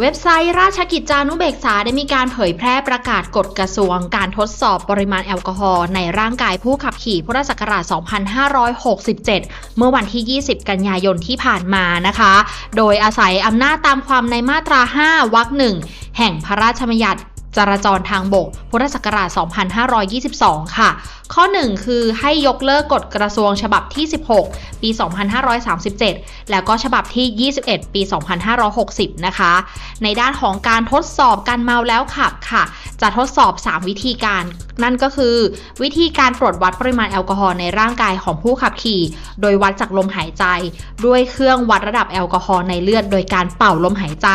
เว็บไซต์ราชกิจจานุเบกษาได้มีการเผยแพร่ประกาศกฎกระทรวง การทดสอบปริมาณแอลกอฮอล์ในร่างกายผู้ขับขี่พุทธศักราช 2567 เมื่อวันที่ 20 กันยายนที่ผ่านมานะคะ โดยอาศัยอำนาจตามความในมาตรา 5 วรรคหนึ่งแห่งพระราชบัญญัติ จราจรทางบก พุทธศักราช 2522 ค่ะ ข้อ 1 คือให้ยกเลิกกฎกระทรวงฉบับที่ 16 ปี 2537 แล้วก็ฉบับที่ 21 ปี 2560 นะคะ ในด้านของการทดสอบการเมาแล้วขับค่ะจะทดสอบ 3 วิธีการ นั่นก็คือ วิธีการตรวจวัดปริมาณแอลกอฮอล์ในร่างกายของผู้ขับขี่ โดยวัดจากลมหายใจ ด้วยเครื่องวัดระดับแอลกอฮอล์ในเลือด โดยการเป่าลมหายใจ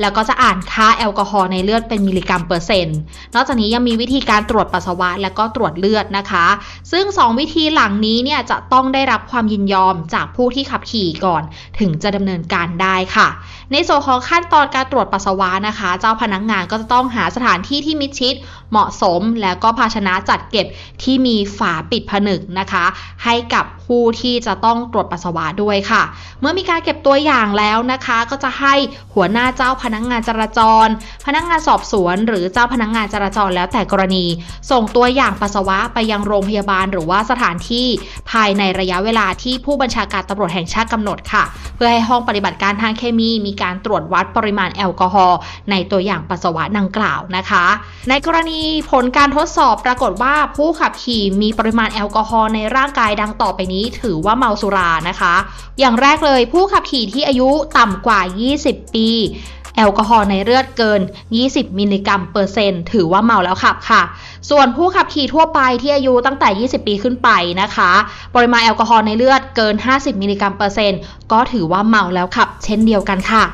แล้วก็จะอ่านค่าแอลกอฮอล์ในเลือดเป็นมิลลิกรัมเปอร์เซ็นต์นอกจากนี้ยังมีวิธีการตรวจปัสสาวะและก็ตรวจเลือดนะคะ ซึ่ง 2 วิธีหลังนี้เนี่ยจะต้องได้รับความยินยอมจากผู้ที่ขับขี่ก่อน ถึงจะดำเนินการได้ค่ะ ในส่วนของขั้นตอนการตรวจปัสสาวะนะคะ เจ้าพนักงานก็จะต้องหาสถานที่ที่มิดชิด เหมาะสม แล้วก็ภาชนะจัดเก็บที่มีฝาปิดผนึกนะคะ ให้กับผู้ที่จะต้องตรวจปัสสาวะด้วยค่ะ เมื่อมีการเก็บตัวอย่างแล้วนะคะ ก็จะให้หัวหน้าเจ้าพนักงานจราจร พนักงานสอบสวน หรือเจ้าพนักงานจราจรแล้วแต่กรณี ส่งตัวอย่างปัสสาวะไปยังโรงพยาบาล หรือว่าสถานที่ภายในระยะเวลาที่ผู้บัญชาการตำรวจแห่งชาติกำหนดค่ะ เพื่อให้ห้องปฏิบัติการทางเคมีมีการตรวจวัดปริมาณแอลกอฮอล์ในตัวอย่างปัสสาวะดังกล่าวนะคะ ในกรณีผลการทดสอบปรากฏว่าผู้ขับขี่มีปริมาณแอลกอฮอล์ในร่างกายดังต่อไปนี้นี้ถือว่าเมาสุรานะคะ อย่างแรกเลยผู้ขับขี่ที่อายุต่ำกว่า 20 ปี แอลกอฮอล์ในเลือดเกิน 20 มิลลิกรัมเปอร์เซ็นต์ถือว่าเมาแล้วขับค่ะ ส่วนผู้ขับขี่ทั่วไปที่อายุตั้งแต่ 20 ปีขึ้นไปนะคะ ปริมาณแอลกอฮอล์ในเลือดเกิน 50 มิลลิกรัมเปอร์เซ็นต์ก็ถือว่าเมาแล้วขับ เช่นเดียวกันค่ะ